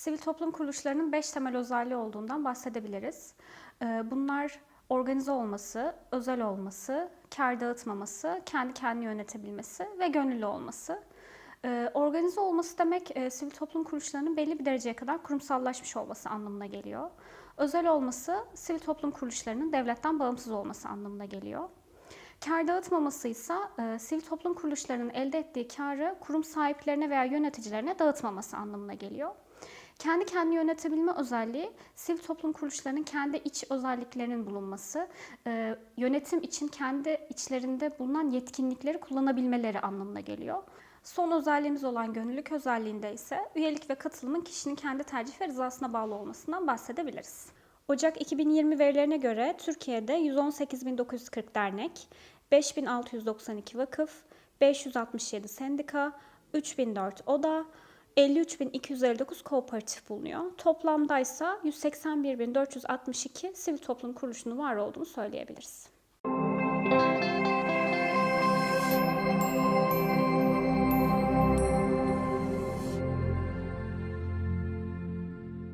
sivil toplum kuruluşlarının 5 temel özelliği olduğundan bahsedebiliriz. Ee, bunlar organize olması, özel olması, kar dağıtmaması, kendi kendini yönetebilmesi ve gönüllü olması. Ee, organize olması demek e, sivil toplum kuruluşlarının belli bir dereceye kadar kurumsallaşmış olması anlamına geliyor. Özel olması sivil toplum kuruluşlarının devletten bağımsız olması anlamına geliyor. Kar dağıtmaması ise e, sivil toplum kuruluşlarının elde ettiği karı kurum sahiplerine veya yöneticilerine dağıtmaması anlamına geliyor. Kendi kendini yönetebilme özelliği sivil toplum kuruluşlarının kendi iç özelliklerinin bulunması, e, yönetim için kendi içlerinde bulunan yetkinlikleri kullanabilmeleri anlamına geliyor. Son özelliğimiz olan gönüllülük özelliğinde ise üyelik ve katılımın kişinin kendi tercih ve rızasına bağlı olmasından bahsedebiliriz. Ocak 2020 verilerine göre Türkiye'de 118.940 dernek, 5.692 vakıf, 567 sendika, 3004 oda, 53.259 kooperatif bulunuyor. Toplamda ise 181.462 sivil toplum kuruluşunun var olduğunu söyleyebiliriz.